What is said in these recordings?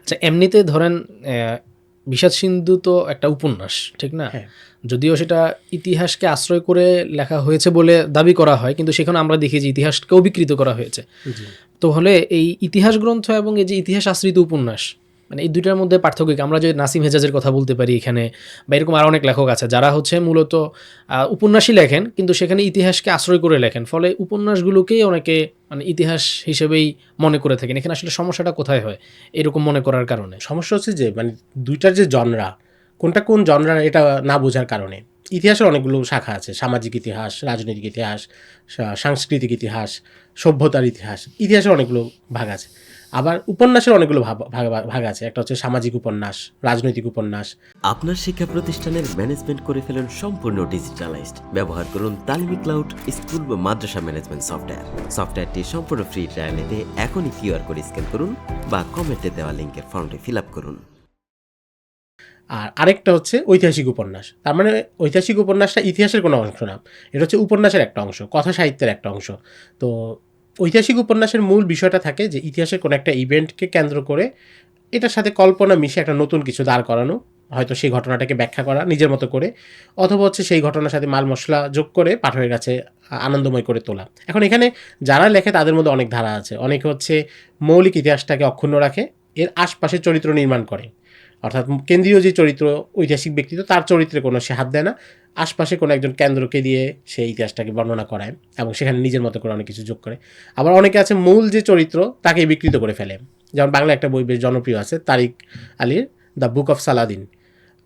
আচ্ছা এমনিতে ধরেন বিষাদ সিন্ধু তো একটা উপন্যাস ঠিক না? হ্যাঁ। যদিও সেটা ইতিহাসকে আশ্রয় করে লেখা হয়েছে বলে দাবি করা হয় কিন্তু সেখানে আমরা দেখি যে ইতিহাসকেও বিকৃত করা হয়েছে। তো হলে এই ইতিহাস গ্রন্থ এবং এই যে ইতিহাস আশ্রিত উপন্যাস মানে এই দুইটার মধ্যে পার্থক্য? আমরা যে নাসিম হেজাজের কথা বলতে পারি এখানে, বা এরকম আরও অনেক লেখক আছে, যারা হচ্ছে মূলত উপন্যাসই লেখেন, কিন্তু সেখানে ইতিহাসকে আশ্রয় করে লেখেন। ফলে উপন্যাসগুলোকেই অনেকে মানে ইতিহাস হিসেবেই মনে করে থাকেন। এখানে আসলে সমস্যাটা কোথায় হয়? এরকম মনে করার কারণে। সমস্যা হচ্ছে যে মানে দুইটার যে জনরা, কোনটা কোন জনরা, এটা না বোঝার কারণে। ইতিহাসের অনেকগুলো শাখা আছে, সামাজিক ইতিহাস, রাজনৈতিক ইতিহাস সাংস্কৃতিক ইতিহাস, সভ্যতার ইতিহাস, ইতিহাসের অনেকগুলো ভাগ আছে। আবার উপন্যাসের অনেকগুলো ভাগ ভাগ আছে। একটা হচ্ছে সামাজিক উপন্যাস রাজনৈতিক উপন্যাস। আপনার শিক্ষা প্রতিষ্ঠানের ম্যানেজমেন্ট করে ফেলুন সম্পূর্ণ ডিজিটালাইজড ব্যবহার করুন তালিমি ক্লাউড স্কুল বা মাদ্রাসা ম্যানেজমেন্ট সফটওয়্যার সফটওয়্যারটি সম্পূর্ণ ফ্রি ট্রায়াল নিতে এখনই কিউআর কোড স্ক্যান করুন বা কমেন্টে দেওয়া লিঙ্কের ফর্মটি ফিল আপ করুন। আর আরেকটা হচ্ছে ঐতিহাসিক উপন্যাস। তার মানে ঐতিহাসিক উপন্যাসটা ইতিহাসের কোনো অংশ না। এটা হচ্ছে উপন্যাসের একটা অংশ কথা সাহিত্যের একটা অংশ। তো ঐতিহাসিক উপন্যাসের মূল বিষয়টা থাকে যে ইতিহাসের কোনো একটা ইভেন্টকে কেন্দ্র করে এটার সাথে কল্পনা মিশে একটা নতুন কিছু দাঁড় করানো, হয়তো সেই ঘটনাটাকে ব্যাখ্যা করা নিজের মতো করে, অথবা হচ্ছে সেই ঘটনার সাথে মাল মশলা যোগ করে পাঠকের কাছে আনন্দময় করে তোলা। এখন এখানে যারা লেখে তাদের মধ্যে অনেক ধারা আছে। অনেকে হচ্ছে মৌলিক ইতিহাসটাকে অক্ষুণ্ণ রাখে, এর আশপাশে চরিত্র নির্মাণ করে। অর্থাৎ কেন্দ্রীয় যে চরিত্র ঐতিহাসিক ব্যক্তিত্ব তার চরিত্রে কোনো সে হাত দেয় না। আশপাশে কোনো একজন কেন্দ্রকে দিয়ে সেই ইতিহাসটাকে বর্ণনা করায় এবং সেখানে নিজের মতো করে অনেক কিছু যোগ করে। আবার অনেকে আছে মূল যে চরিত্র তাকে বিকৃত করে ফেলে। যেমন বাংলা একটা বই বেশ জনপ্রিয় আছে তারিক আলীর the book of Salahuddin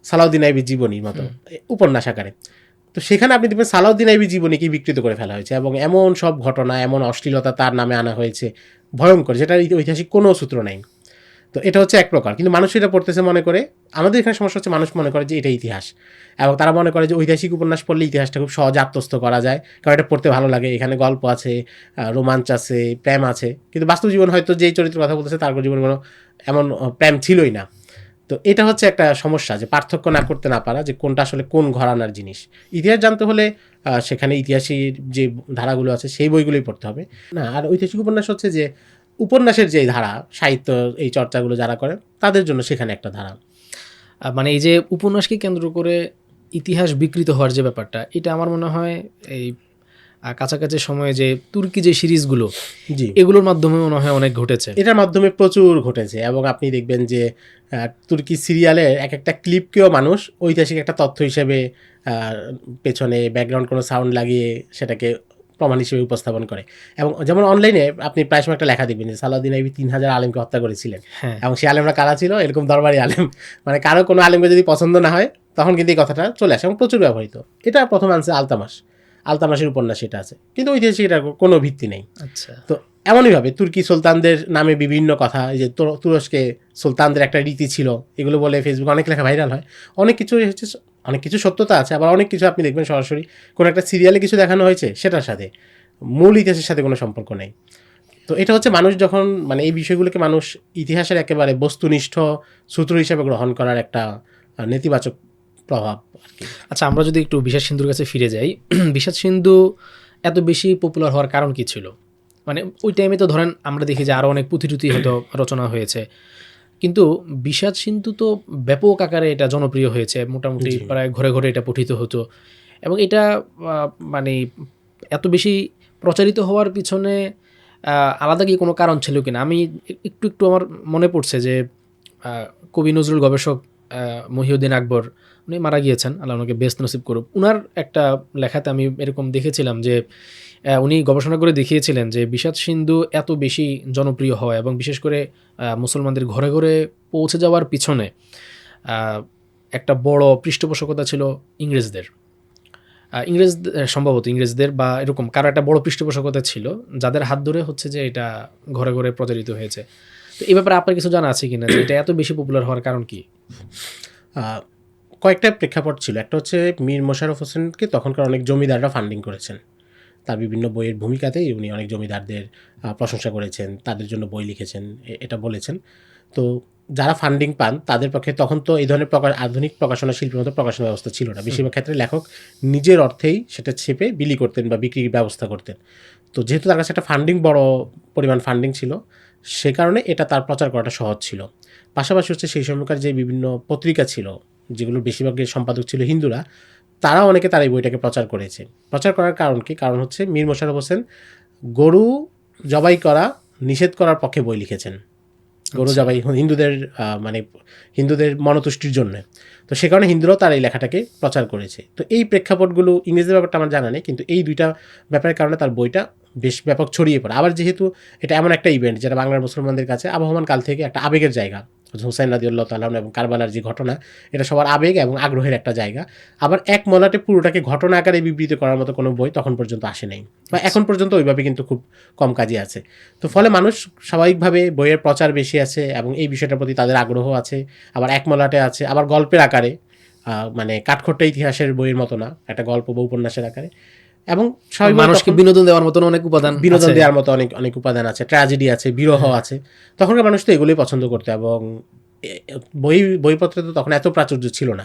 Salahuddin IB জীবনীর মতো উপন্যাস আকারে। তো সেখানে আপনি দেখবেন সালাউদ্দিন আইবির জীবনীকে বিকৃত করে ফেলা হয়েছে এবং এমন সব ঘটনা এমন অশ্লীলতা তার নামে আনা হয়েছে ভয়ঙ্কর যেটার ঐতিহাসিক কোনো সূত্র নাই। তো এটা হচ্ছে এক প্রকার। কিন্তু মানুষ এটা পড়তেছে মনে করে, আমাদের এখানে সমস্যা হচ্ছে মানুষ মনে করে যে এটা ইতিহাস। এবং তারা মনে করে যে ঐতিহাসিক উপন্যাস পড়লে ইতিহাসটা খুব সহজে আত্মস্থ করা যায়, কারণ এটা পড়তে ভালো লাগে। এখানে গল্প আছে রোমাঞ্চ আছে, প্রেম আছে। কিন্তু বাস্তব জীবন হয়তো যেই চরিত্রের কথা বলতেছে তার জীবনে কোনো এমন প্রেম ছিলই না। তো এটা হচ্ছে একটা সমস্যা যে পার্থক্য না করতে না পারা যে কোনটা আসলে কোন ঘরানার জিনিস। ইতিহাস জানতে হলে সেখানে ইতিহাসের যে ধারাগুলো আছে সেই বইগুলোই পড়তে হবে। না, আর ঐতিহাসিক উপন্যাস হচ্ছে যে উপন্যাসের যে ধারা সাহিত্য এই চর্চাগুলো যারা করে তাদের জন্য সেখানে একটা ধারা। মানে এই যে উপন্যাসকে কেন্দ্র করে ইতিহাস বিকৃত হওয়ার যে ব্যাপারটা এটা আমার মনে হয় এই কাছাকাছি সময়ে যে তুর্কি যে সিরিজগুলো জি। এগুলোর মাধ্যমে মনে হয় অনেক ঘটেছে। এটার মাধ্যমে প্রচুর ঘটেছে এবং আপনি দেখবেন যে তুর্কি সিরিয়ালের এক একটা ক্লিপকেও মানুষ ঐতিহাসিক একটা তথ্য হিসেবে পেছনে ব্যাকগ্রাউন্ড কোনো সাউন্ড লাগিয়ে সেটাকে প্রমাণ হিসেবে উপস্থাপন করে। এবং যেমন অনলাইনে আপনি প্রায় সময় একটা লেখা দেখবেন যে সালাউদ্দিন আইবি তিন হাজার আলেমকে হত্যা করেছিলেন। হ্যাঁ। এবং সেই আলেমরা কারা ছিল? এরকম দরবারি আলেম। মানে কারও কোনো আলেমকে যদি পছন্দ না হয় তখন কিন্তু এই কথাটা চলে আসে এবং প্রচুর ব্যবহৃত। এটা প্রথম আনছে আলতামাস। আলতামাসের উপন্যাস এটা আছে। কিন্তু ঐতিহাসিক এটার কোনো ভিত্তি নেই। আচ্ছা। তো এমনইভাবে তুর্কি সুলতানদের নামে বিভিন্ন কথা এই যে তুরস্কে সুলতানদের একটা রীতি ছিল এগুলো বলে ফেসবুকে অনেক লেখা ভাইরাল হয়। অনেক কিছু হচ্ছে অনেক কিছু সত্যতা আছে, আবার অনেক কিছু আপনি দেখবেন সরাসরি। কোনো একটা সিরিয়ালে কিছু দেখানো হয়েছে, সেটার সাথে। মূল ইতিহাসের সাথে কোনো সম্পর্ক নেই। তো এটা হচ্ছে মানুষ যখন মানে এই বিষয়গুলোকে মানুষ ইতিহাসের একেবারে বস্তুনিষ্ঠ সূত্র হিসেবে গ্রহণ করার একটা নেতিবাচক প্রভাব আচ্ছা আমরা যদি একটু বিষাদ সিন্ধুর কাছে ফিরে যাই বিষাদ সিন্ধু এত বেশি পপুলার হওয়ার কারণ কি ছিল? মানে ওই টাইমে তো ধরেন আমরা দেখি যে আরও অনেক পুঁথিটুতি হয়তো রচনা হয়েছে। কিন্তু বিষাদ সিন্ধু তো ব্যাপক আকারে এটা জনপ্রিয় হয়েছে মোটামুটি প্রায় ঘরে ঘরে এটা পঠিত হতো। এবং এটা মানে এত বেশি প্রচারিত হওয়ার পিছনে আলাদা কি কোনো কারণ ছিল কিনা? আমি একটু একটু আমার মনে পড়ছে যে কবি নজরুল গবেষক মহিউদ্দিন আকবর উনি মারা গিয়েছেন আল্লাহ ওনাকে বেস্ট নসিব করুক। উনার একটা লেখাতে আমি এরকম দেখেছিলাম যে উনি গবেষণা করে দেখিয়েছিলেন যে বিষাদ সিন্ধু এত বেশি জনপ্রিয় হয় এবং বিশেষ করে মুসলমানদের ঘরে ঘরে পৌঁছে যাওয়ার পিছনে একটা বড় পৃষ্ঠপোষকতা ছিল ইংরেজদের। ইংরেজ সম্ভবত ইংরেজদের বা এরকম কারও একটা বড় পৃষ্ঠপোষকতা ছিল, যাদের হাত ধরে হচ্ছে যে এটা ঘরে ঘরে প্রচারিত হয়েছে। তো এই ব্যাপারে আপনার কিছু জানা আছে কিনা যে এটা এত বেশি পপুলার হওয়ার কারণ কি? কয়েকটা প্রেক্ষাপট ছিল। একটা হচ্ছে মীর মোশারফ হোসেনকে তখনকার অনেক জমিদাররা ফান্ডিং করেছেন। তার বিভিন্ন বইয়ের ভূমিকাতেই উনি অনেক জমিদারদের প্রশংসা করেছেন তাদের জন্য বই লিখেছেন এটা বলেছেন। তো যারা ফান্ডিং পান তাদের পক্ষে তখন তো এই ধরনের প্রকাশ আধুনিক প্রকাশনা শিল্পের মতো প্রকাশনা ব্যবস্থা ছিল না। বেশিরভাগ ক্ষেত্রে লেখক নিজের অর্থেই সেটা ছেপে বিলি করতেন বা বিক্রির ব্যবস্থা করতেন। তো যেহেতু তার কাছে একটা ফান্ডিং বড় পরিমাণ ফান্ডিং ছিল সে কারণে এটা তার প্রচার করাটা সহজ ছিল। পাশাপাশি হচ্ছে সেই সময়কার যে বিভিন্ন পত্রিকা ছিল যেগুলোর বেশিরভাগের সম্পাদক ছিল হিন্দুরা তারা অনেকে তার এই বইটাকে প্রচার করেছে। প্রচার করার কারণ কি? কারণ হচ্ছে মীর মোশাররফ হোসেন গরু জবাই করা নিষেধ করার পক্ষে বই লিখেছেন। গরু আচ্ছা। জবাই হিন্দুদের মানে হিন্দুদের মনতুষ্টির জন্য। তো সে কারণে হিন্দুরাও তার এই লেখাটাকে প্রচার করেছে। তো এই প্রেক্ষাপটগুলো ইংরেজির ব্যাপারটা আমার জানা নেই কিন্তু এই দুইটা ব্যাপারের কারণে তার বইটা বেশ ব্যাপক ছড়িয়ে পড়ে। আবার যেহেতু এটা এমন একটা ইভেন্ট যেটা বাংলার মুসলমানদের কাছে আবহমান কাল থেকে একটা আবেগের জায়গা। হুসাইন রাদিউল্লাহ তাল্লাহ এবং কারবালার যে ঘটনা এটা সবার আবেগ এবং আগ্রহের একটা জায়গা। আবার এক মলাটে পুরোটাকে ঘটনা আকারে বিবৃত করার মতো কোনো বই তখন পর্যন্ত আসে নাই। বা এখন পর্যন্ত ওইভাবে কিন্তু খুব কম কাজে আছে। তো ফলে মানুষ স্বাভাবিকভাবে বইয়ের প্রচার বেশি আছে এবং এই বিষয়টার প্রতি তাদের আগ্রহ আছে আবার এক মলাটে আছে আবার গল্পের আকারে মানে কাঠখোট্টা ইতিহাসের বইয়ের মতো না একটা গল্প বা উপন্যাসের আকারে। এবং মানুষকে বিনোদন দেওয়ার মতন অনেক উপাদান বিনোদন দেওয়ার মতো অনেক অনেক উপাদান আছে। ট্র্যাজেডি আছে বিরহ আছে। তখনকার মানুষ তো এগুলোই পছন্দ করতো এবং বই বইপত্রে তো তখন এত প্রাচুর্য ছিল না।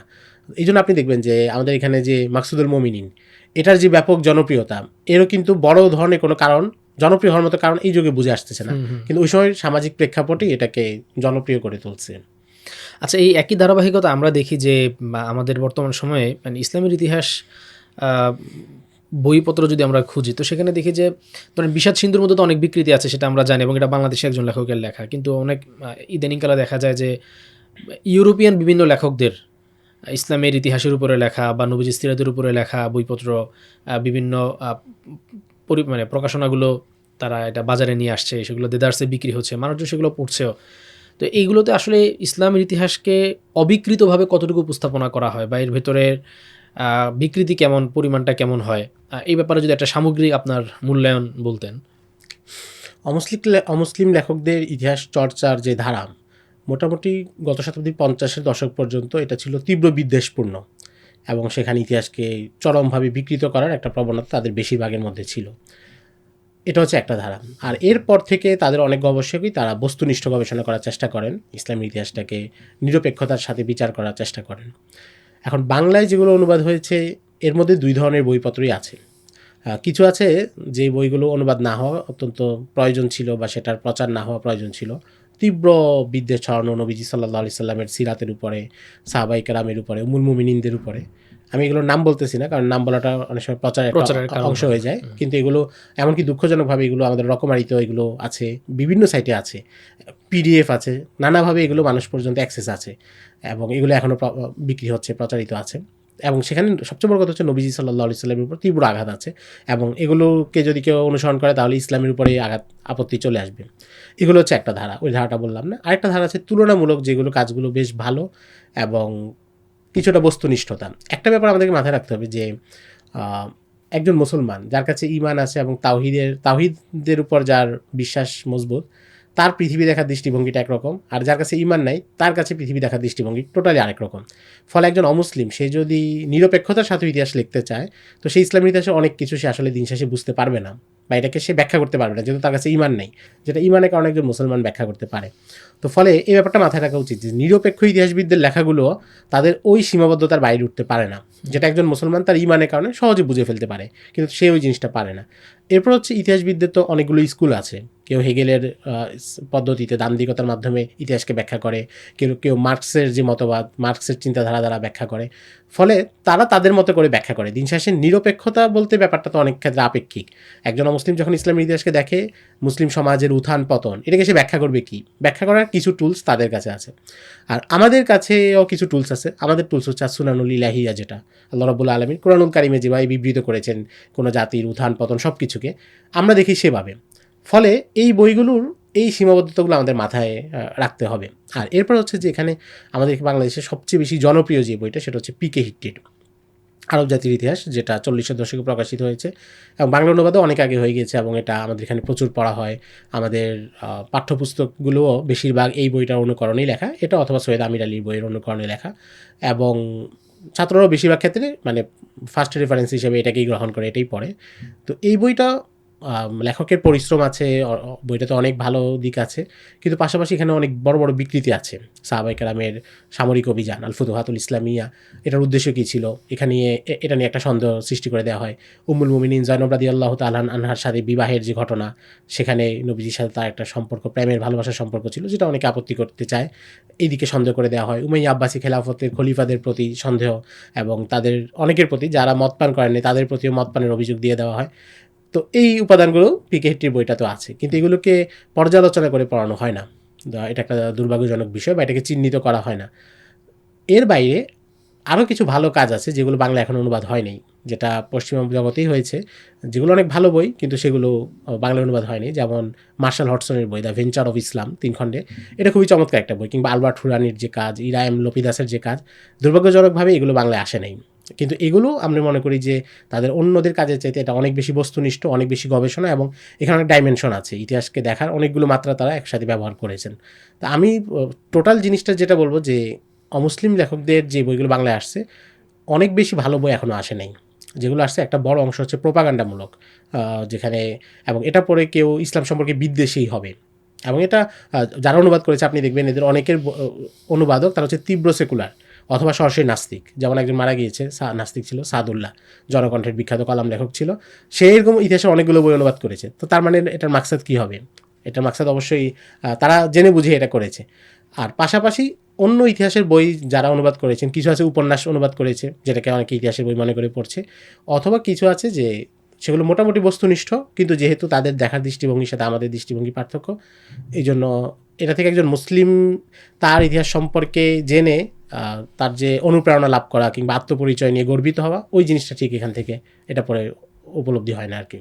এই জন্য আপনি দেখবেন যে আমাদের এখানে যে মাকসুদুল মমিনিন এটার যে ব্যাপক জনপ্রিয়তা এরও কিন্তু বড় ধরনের কোনো কারণ জনপ্রিয় হওয়ার মতো কারণ এই যুগে বুঝে আসতেছে না। কিন্তু ওই সময় সামাজিক প্রেক্ষাপটই এটাকে জনপ্রিয় করে তুলছে। আচ্ছা এই একই ধারাবাহিকতা আমরা দেখি যে আমাদের বর্তমান সময়ে মানে ইসলামের ইতিহাস আহ, বইপত্র যদি আমরা খুঁজি, তো সেখানে দেখি যে, ধরেন বিষাদ সিন্ধুর মধ্যে তো অনেক বিকৃতি আছে, সেটা আমরা জানি এবং এটা বাংলাদেশের একজন লেখকের লেখা। কিন্তু অনেক ইদানিংকালে দেখা যায় যে, ইউরোপিয়ান বিভিন্ন লেখকদের ইসলামের ইতিহাসের উপরে লেখা বা নবীজ ইস্তিরাদের উপরে লেখা বইপত্র বিভিন্ন পরি মানে প্রকাশনাগুলো তারা এটা বাজারে নিয়ে আসছে, সেগুলো দেদার্সে বিক্রি হচ্ছে, মানুষজন সেগুলো পড়ছেও। তো এইগুলোতে আসলে ইসলামের ইতিহাসকে অবিকৃতভাবে কতটুকু উপস্থাপনা করা হয় বা এর ভেতরের বিকৃতি কেমন, পরিমাণটা কেমন হয়? এই ব্যাপারে যদি একটা সামগ্রিক আপনার মূল্যায়ন বলতেন। অমুসলিম অমুসলিম লেখকদের ইতিহাস চর্চার যে ধারা, মোটামুটি গত শতাব্দীর পঞ্চাশের দশক পর্যন্ত এটা ছিল তীব্র বিদ্বেষপূর্ণ এবং সেখানে ইতিহাসকে চরমভাবে বিকৃত করার একটা প্রবণতা তাদের বেশিরভাগের মধ্যে ছিল। এটা হচ্ছে একটা ধারা। আর এরপর থেকে তাদের অনেক গবেষকই তারা বস্তুনিষ্ঠ গবেষণা করার চেষ্টা করেন, ইসলামের ইতিহাসটাকে নিরপেক্ষতার সাথে বিচার করার চেষ্টা করেন। এখন বাংলায় যেগুলো অনুবাদ হয়েছে, এর মধ্যে দুই ধরনের বইপত্রই আছে। কিছু আছে যে বইগুলো অনুবাদ না হওয়া অত্যন্ত প্রয়োজন ছিল বা সেটার প্রচার না হওয়া প্রয়োজন ছিল। তীব্র বিদ্বেষ ছড়ানো নবীজি সাল্লাহ আলি সাল্লামের সিরাতের উপরে সাহাবাই রামের উপরে মুল মুমিনিনদের উপরে। আমি এগুলোর নাম বলতেছি না কারণ নাম বলাটা অনেক সময় প্রচারের অংশ হয়ে যায়। কিন্তু এগুলো এমনকি দুঃখজনকভাবে এগুলো আমাদের রকমারিতে এগুলো আছে বিভিন্ন সাইটে আছে পিডিএফ আছে নানাভাবে এগুলো মানুষ পর্যন্ত অ্যাক্সেস আছে এবং এগুলো এখনও বিক্রি হচ্ছে প্রচারিত আছে। এবং সেখানে সবচেয়ে বড় কথা হচ্ছে নবীজি সাল্লাহ আলি সাল্লামের উপর তীব্র আঘাত আছে এবং এগুলোকে যদি কেউ অনুসরণ করে তাহলে ইসলামের উপরে আঘাত আপত্তি চলে আসবে। এগুলো হচ্ছে একটা ধারা ওই ধারাটা বললাম না। আরেকটা ধারা আছে তুলনামূলক যেগুলো কাজগুলো বেশ ভালো এবং কিছুটা বস্তুনিষ্ঠতা। একটা ব্যাপার আমাদেরকে মাথায় রাখতে হবে যে একজন মুসলমান যার কাছে ইমান আছে এবং তাওহিদের তাওহিদের উপর যার বিশ্বাস মজবুত, তার পৃথিবী দেখার দৃষ্টিভঙ্গিটা একরকম। আর যার কাছে ইমান নাই, তার কাছে পৃথিবী দেখার দৃষ্টিভঙ্গি টোটালি আরেক রকম। ফলে একজন অমুসলিম, সে যদি নিরপেক্ষতার সাথে ইতিহাস লিখতে চায়, তো সেই ইসলামের ইতিহাসে অনেক কিছু সে আসলে দিন শেষে বুঝতে পারবে না। বা এটাকে সে ব্যাখ্যা করতে পারবে না, যেহেতু তার কাছে ইমান নেই। যেটা ইমানের কারণে একজন মুসলমান ব্যাখ্যা করতে পারে। তো ফলে এই ব্যাপারটা মাথায় রাখা উচিত যে নিরপেক্ষ ইতিহাসবিদদের লেখাগুলো তাদের ওই সীমাবদ্ধতার বাইরে উঠতে পারে না। যেটা একজন মুসলমান তার ইমানের কারণে সহজে বুঝে ফেলতে পারে, কিন্তু সে ওই জিনিসটা পারে না। এরপর হচ্ছে ইতিহাসবিদদের তো অনেকগুলো স্কুল আছে। কেউ হেগেলের পদ্ধতিতে দান্দিকতার মাধ্যমে ইতিহাসকে ব্যাখ্যা করে, কেউ কেউ মার্কসের যে মতবাদ, মার্কসের চিন্তাধারা দ্বারা ব্যাখ্যা করে। ফলে তারা তাদের মতো করে ব্যাখ্যা করে। দিন শেষে নিরপেক্ষতা বলতে ব্যাপারটা তো অনেক ক্ষেত্রে আপেক্ষিক। একজন মুসলিম যখন ইসলামের ইতিহাসকে দেখে, মুসলিম সমাজের উত্থান পতন, এটাকে সে ব্যাখ্যা করবে কি? ব্যাখ্যা করার কিছু টুলস তাদের কাছে আছে। আর আমাদের কাছেও কিছু টুলস আছে। আমাদের টুলস হচ্ছে সুনানুল ইলাহিয়া যেটা। আল্লাহ রবুল্লা আলমীর কোরআনুল কারিমে যেভাবে বিবৃত করেছেন, কোনো জাতির উত্থান পতন সব কিছুকে আমরা দেখি সেভাবে। ফলে এই বইগুলোর এই সীমাবদ্ধতাগুলো আমাদের মাথায় রাখতে হবে। আর এরপর হচ্ছে যে এখানে আমাদের বাংলাদেশের সবচেয়ে বেশি জনপ্রিয় যে বইটা সেটা হচ্ছে পিকে হিট্টেড। আরব জাতির ইতিহাস, যেটা চল্লিশের দশকে প্রকাশিত হয়েছে এবং বাংলা অনুবাদও অনেক আগে হয়ে গেছে এবং এটা আমাদের এখানে প্রচুর পড়া হয়। আমাদের পাঠ্যপুস্তকগুলোও বেশিরভাগ এই বইটার অনুকরণেই লেখা। এটা অথবা সৈয়দ আমির আলীর বইয়ের অনুকরণে লেখা এবং ছাত্ররাও বেশিরভাগ ক্ষেত্রে মানে ফার্স্ট রেফারেন্স হিসেবে এটাকেই গ্রহণ করে, এটাই পড়ে। তো এই বইটা লেখকের পরিশ্রম আছে বইটাতে অনেক ভালো দিক আছে, কিন্তু পাশাপাশি এখানে অনেক বড় বড় বিকৃতি আছে। সাহাবাই কালামের সামরিক অভিযান আল ফুতুহাতুল ইসলামিয়া, এটার উদ্দেশ্য কী ছিল? এখানে এটা নিয়ে একটা সন্দেহ সৃষ্টি করে দেওয়া হয়। উমুল মুমিনিন জয়নব রাদি আল্লাহ তালহান আনহার সাথে বিবাহের যে ঘটনা, সেখানে নবীজির সাথে তার একটা সম্পর্ক, প্রেমের ভালোবাসার সম্পর্ক ছিল, যেটা অনেকে আপত্তি করতে চায়। এইদিকে সন্দেহ করে দেওয়া হয়। উমাইয়া আব্বাসী খেলাফতের খলিফাদের প্রতি সন্দেহ এবং তাদের, অনেকের প্রতি যারা মদ পান করেননি, তাদের প্রতিও মদ পানের অভিযোগ দিয়ে দেওয়া হয়। তো এই উপাদানগুলো পিকেহিটির বইটা তো আছে, কিন্তু এগুলোকে পর্যালোচনা করে পড়ানো হয় না। এটা একটা দুর্ভাগ্যজনক বিষয় বা এটাকে চিহ্নিত করা হয় না। এর বাইরে আরও কিছু ভালো কাজ আছে যেগুলো বাংলা এখন অনুবাদ হয়নি, যেটা পশ্চিমা জগতেই হয়েছে। যেগুলো অনেক ভালো বই, কিন্তু সেগুলো বাংলা অনুবাদ হয়নি। যেমন মার্শাল হটসনের বই, দ্য ভেঞ্চার অফ ইসলাম, তিন খণ্ডে। এটা খুবই চমৎকার একটা বই, কিংবা আলবার্ট হুরানির যে কাজ, ইরায়েম লোপিদাসের যে কাজ, দুর্ভাগ্যজনকভাবে এগুলো বাংলায় আসে নাই। কিন্তু এগুলো আমরা মনে করি যে তাদের অন্যদের কাজের চাইতে এটা অনেক বেশি বস্তুনিষ্ঠ, অনেক বেশি গবেষণা এবং এখানে অনেক ডাইমেনশন আছে। ইতিহাসকে দেখার অনেকগুলো মাত্রা তারা একসাথে ব্যবহার করেছেন। তা আমি টোটাল জিনিসটা যেটা বলব যে অমুসলিম লেখকদের যে বইগুলো বাংলায় আসছে, অনেক বেশি ভালো বই এখনও আসে নাই। যেগুলো আসছে একটা বড় অংশ হচ্ছে প্রোপাগান্ডামূলক যেখানে এবং এটা পরে কেউ ইসলাম সম্পর্কে বিদ্বেষী হবে। এবং এটা যারা অনুবাদ করেছে, আপনি দেখবেন এদের অনেকের অনুবাদক তারা হচ্ছে তীব্র সেকুলার অথবা সরাসরি নাস্তিক। যেমন একজন মারা গিয়েছে নাস্তিক ছিল, সাদুল্লাহ। জনকণ্ঠের বিখ্যাত কলাম লেখক ছিল। সে এরকম ইতিহাসে অনেকগুলো বই অনুবাদ করেছে। তো তার মানে এটার মাকসাদ কী হবে? এটার মাকসাদ অবশ্যই তারা জেনে বুঝে এটা করেছে। আর পাশাপাশি অন্য ইতিহাসের বই যারা অনুবাদ করেছেন, কিছু আছে উপন্যাস অনুবাদ করেছে, যেটাকে অনেকে ইতিহাসের বই মনে করে পড়ছে। অথবা কিছু আছে যে, সেগুলো মোটামুটি বস্তুনিষ্ঠ, কিন্তু যেহেতু তাদের দেখার দৃষ্টিভঙ্গির সাথে আমাদের দৃষ্টিভঙ্গি পার্থক্য। এই জন্য এটা থেকে একজন মুসলিম তার ইতিহাস সম্পর্কে জেনে তার যে অনুপ্রেরণা লাভ করা কিংবা আত্মপরিচয় নিয়ে গর্বিত হওয়া, ওই জিনিসটা ঠিক এখান থেকে এটা পরে উপলব্ধি হয় না আর কি।